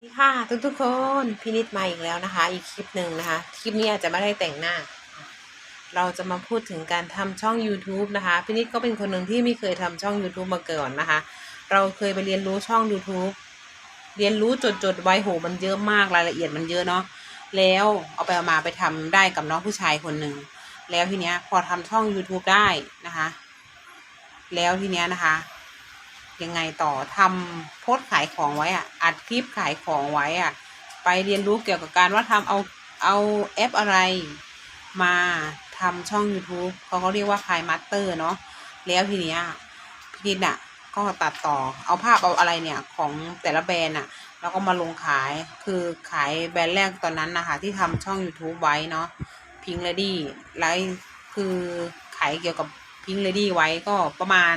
สวัสดีค่ะทุกทุกๆคนพินิจมาอีกแล้วนะคะ อีกคลิปหนึ่งนะคะ คลิปนี้อาจจะไม่ได้แต่งหน้า เราจะมาพูดถึงการทำช่อง YouTube นะคะพินิจก็เป็นคนหนึ่งที่ไม่เคยทำช่อง YouTube มาก่อนนะคะ เราเคยไปเรียนรู้ช่อง YouTube เรียนรู้จดจดๆไว้โหมันเยอะมากรายละเอียดมันเยอะเนาะแล้วเอาไปเอามาไปทำได้กับน้องผู้ชายคนหนึ่งแล้วทีเนี้ยพอทำช่อง YouTube ได้นะคะ แล้วทีเนี้ยนะคะ ยังไงต่อทำโพสต์ขายของไว้อะอัดคลิปขายของไว้อะไปเรียนรู้เกี่ยวกับการว่าทำเอาเอาแอปอะไรมาทำช่อง YouTube เขาเขาเรียกว่าคายมัตเตอร์เนาะแล้วทีเนี้ยพี่นิดอะก็ตัดต่อเอาภาพเอาอะไรเนี่ยของแต่ละแบรนด์อะแล้วก็มาลงขายคือขายแบรนด์แรกตอนนั้นนะคะที่ทำช่อง YouTube ไว้เนาะพิงเลดี้ไลฟ์คือขายเกี่ยวกับพิงเลดี้ไว้ก็ประมาณ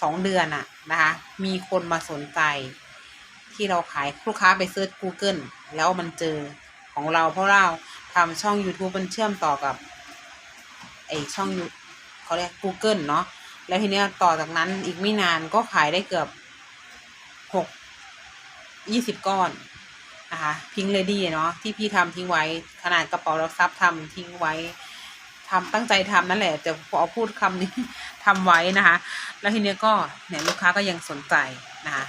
สองเดือนอะนะคะ มีคนมาสนใจ ที่เราขายลูกค้าไปเซิร์ช Google แล้วมันเจอของเราเพราะเราทำช่อง YouTube มันเชื่อมต่อกับไอช่องเขาเรียก Google เนาะแล้วทีเนี้ยต่อจากนั้นอีกไม่นานก็ขายได้เกือบหกยี่สิบก้อนนะคะพิงเลดี้เนาะที่พี่ทำทิ้งไว้ ขนาดกระเป๋าเราซับทำทิ้งไว้ ทำตั้งใจทำนั่นแหละแต่พอพูดคำนี้ทำไว้นะคะ แล้วทีเนี้ยก็เนี่ยลูกค้าก็ยังสนใจนะคะ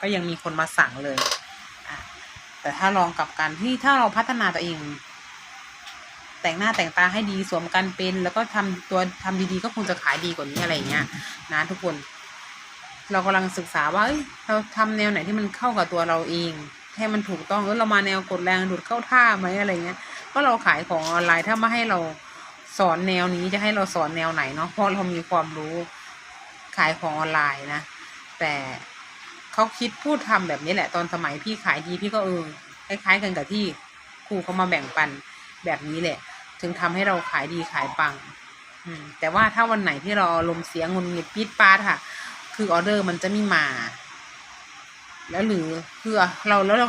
ก็ยังมีคนมาสั่งเลยแต่ถ้าลองกับการที่ถ้าเราพัฒนาตัวเอง แต่งหน้าแต่งตาให้ดีสวมกันเป็น แล้วก็ทำตัวทำดีๆ ก็คงจะขายดีกว่านี้อะไรเงี้ย นะทุกคน เรากำลังศึกษาว่าเเราทำแนวไหนที่มันเข้ากับตัวเราเองให้มันถูกต้องเออเรามาแนวกดแรงดูดเข้าท่าไหมอะไรเงี้ย ก็เราขายของออนไลน์ถ้ามาให้เราสอนแนวนี้จะให้เราสอนแนวไหนเนาะเพราะเรามีความรู้ขายของออนไลน์นะ แต่เขาคิดพูดทำแบบนี้แหละ ตอนสมัยพี่ขายดีพี่ก็เออคล้ายๆกันกับที่ครูเขามาแบ่งปันแบบนี้แหละ ถึงทำให้เราขายดีขายปัง อืม แต่ว่าถ้าวันไหนที่เราลมเสียงงุนงิดปี๊ดปาดค่ะ คือออเดอร์มันจะไม่มา แล้วหรือคือเราแล้วเรา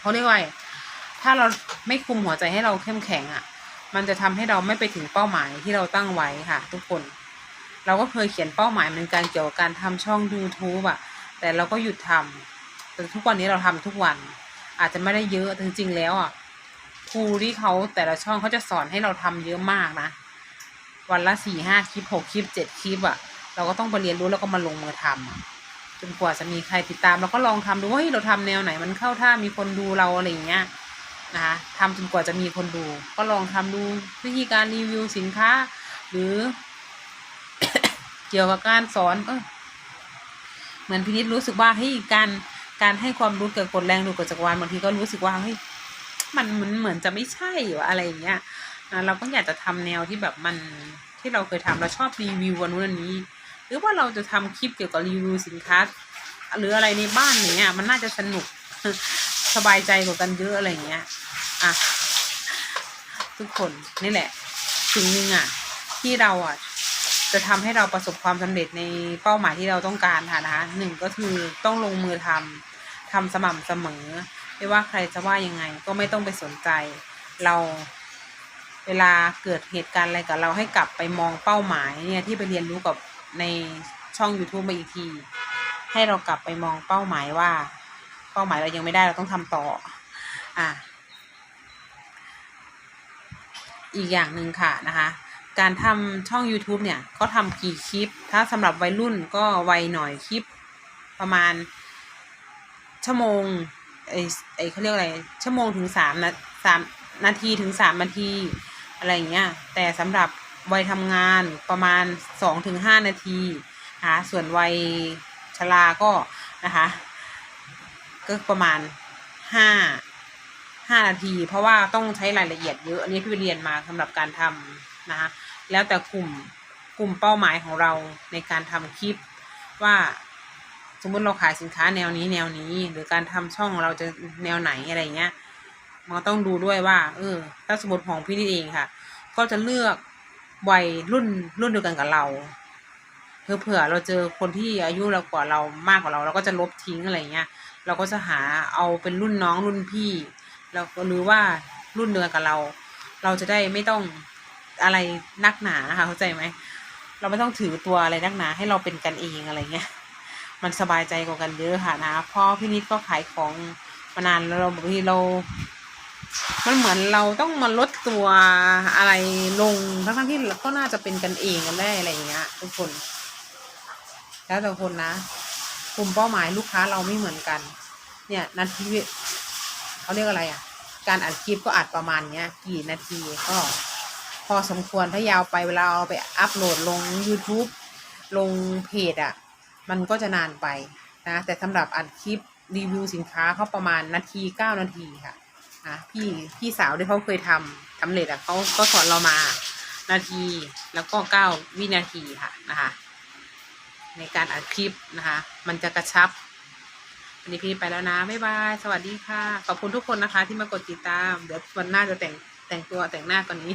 เขาเรียกว่า ถ้าเราไม่คุมหัวใจให้เราเข้มแข็งอะ มันจะทำให้เราไม่ไปถึงเป้าหมายที่เราตั้งไว้ค่ะ ทุกคน เราก็เคยเขียนเป้าหมายเหมือนกันเกี่ยวกับการทำช่อง YouTube อะ แต่เราก็หยุดทำแต่ทุกวันนี้เราทำทุกวัน อาจจะไม่ได้เยอะจริงๆแล้วอะครูที่เขาแต่ละช่องเขาจะสอนให้เราทำเยอะมากนะ วันละสี่ห้าคลิปหกคลิปเจ็ดคลิปอะ เราก็ต้องไปเรียนรู้แล้วก็มาลงมือทำอะจนกว่าจะมีใครติดตามเราก็ลองทำดูว่าเฮ้ยเราทำแนวไหนมันเข้าท่ามีคนดูเราอะไรอย่างเงี้ย นะคะทำจนกว่าจะมีคนดู ก็ลองทำดูวิธีการรีวิวสินค้า หรือ เกี่ยวกับการสอนเออเหมือนพินิจรู้สึกว่าเฮ้ยการการให้ความรู้เกี่ยวกับกฎแรงดูกฎจักรวาลบางทีก็รู้สึกว่าเฮ้ยมันมันเหมือนจะไม่ใช่วะอะไรอย่างเงี้ยเราก็อยากจะทำแนวที่แบบมันที่เราเคยทำเราชอบรีวิววันนู้นอันนี้ หรือว่าเราจะทำคลิปเกี่ยวกับรีวิวสินค้า หรืออะไรในบ้านเงี้ยมันน่าจะสนุก สบายใจกว่ากันเยอะอะไรเงี้ย อะ ทุกคนนี่แหละ สิ่งหนึ่งอะ ที่เราอะ จะทำให้เราประสบความสำเร็จในเป้าหมายที่เราต้องการค่ะนะคะหนึ่งก็คือต้องลงมือทำทำสม่ำเสมอ ไม่ว่าใครจะว่ายังไง ก็ไม่ต้องไปสนใจ เราเวลาเกิดเหตุการณ์อะไรกับเราให้กลับไปมองเป้าหมายเนี่ยที่ไปเรียนรู้กับในช่อง YouTube มาอีกที ให้เรากลับไปมองเป้าหมายว่า เป้าหมายเรายังไม่ได้เราต้องทำต่อ อะ อีกอย่างหนึ่งค่ะนะคะ การทำช่อง YouTube เนี่ย ก็ทำกี่คลิป ถ้าสำหรับวัยรุ่นก็ไวหน่อยคลิปประมาณ ชั่วโมงไอไอเขาเรียกอะไร ชั่วโมงถึงสามนาสามนาทีถึงสามนาที อะไรอย่างเงี้ย แต่สำหรับวัยทำงานประมาณสองถึงห้านาทีนะคะส่วนวัยชราก็นะคะ ก็ประมาณห้าห้านาที เพราะว่าต้องใช้รายละเอียดเยอะ อันนี้พี่ไปเรียนมาสำหรับการทำนะคะแล้วแต่กลุ่มกลุ่มเป้าหมายของเราในการทำคลิปว่าสมมติเราขายสินค้าแนวนี้แนวนี้ หรือการทำช่องเราจะแนวไหนอะไรเงี้ยมันต้องดูด้วยว่า เออ ถ้าสมมติของพี่นี่เองค่ะ ก็จะเลือกวัยรุ่นรุ่นเดียวกันกับเราเพื่อเผื่อเราเจอคนที่อายุเรากว่าเรามากกว่าเราเราก็จะลบทิ้งอะไรเงี้ย เราก็จะหาเอาเป็นรุ่นน้องรุ่นพี่แล้วก็หรือว่ารุ่นเดียวกับเรา เราจะได้ไม่ต้องอะไรนักหนานะคะเข้าใจไหมเราไม่ต้องถือตัวอะไรนักหนาให้เราเป็นกันเองอะไรเงี้ยมันสบายใจกว่ากันเยอะค่ะนะเพราะพี่นิดก็ขายของมานานแล้วเราบางทีเรา มันเหมือนเราต้องมาลดตัวอะไรลงทั้งๆที่ก็น่าจะเป็นกันเองกันได้อะไรอย่างเงี้ยทุกคน แล้วแต่คนนะกลุ่มเป้าหมายลูกค้าเราไม่เหมือนกัน เนี่ยนาทีเขาเรียกอะไรอะ การอัดคลิปก็อัดประมาณเนี้ย กี่นาทีก็ พอสมควรถ้ายาวไปเวลาเอาไปอัพโหลดลง YouTube ลงเพจอะ มันก็จะนานไปนะ แต่สำหรับอัดคลิปรีวิวสินค้าเขาประมาณนาทีเก้านาทีค่ะนะพี่พี่สาวที่เขาเคยทำสำเร็จอะเขาก็สอนเรามานาทีแล้วก็เก้าวินาทีค่ะนะคะ ในการอัดคลิปนะคะ มันจะกระชับ วันนี้พี่ไปแล้วนะ บ๊ายบาย สวัสดีค่ะ ขอบคุณทุกคนนะคะ ที่มากดติดตาม เดี๋ยววันหน้าจะแต่งแต่งตัวแต่งหน้าก่อนนี้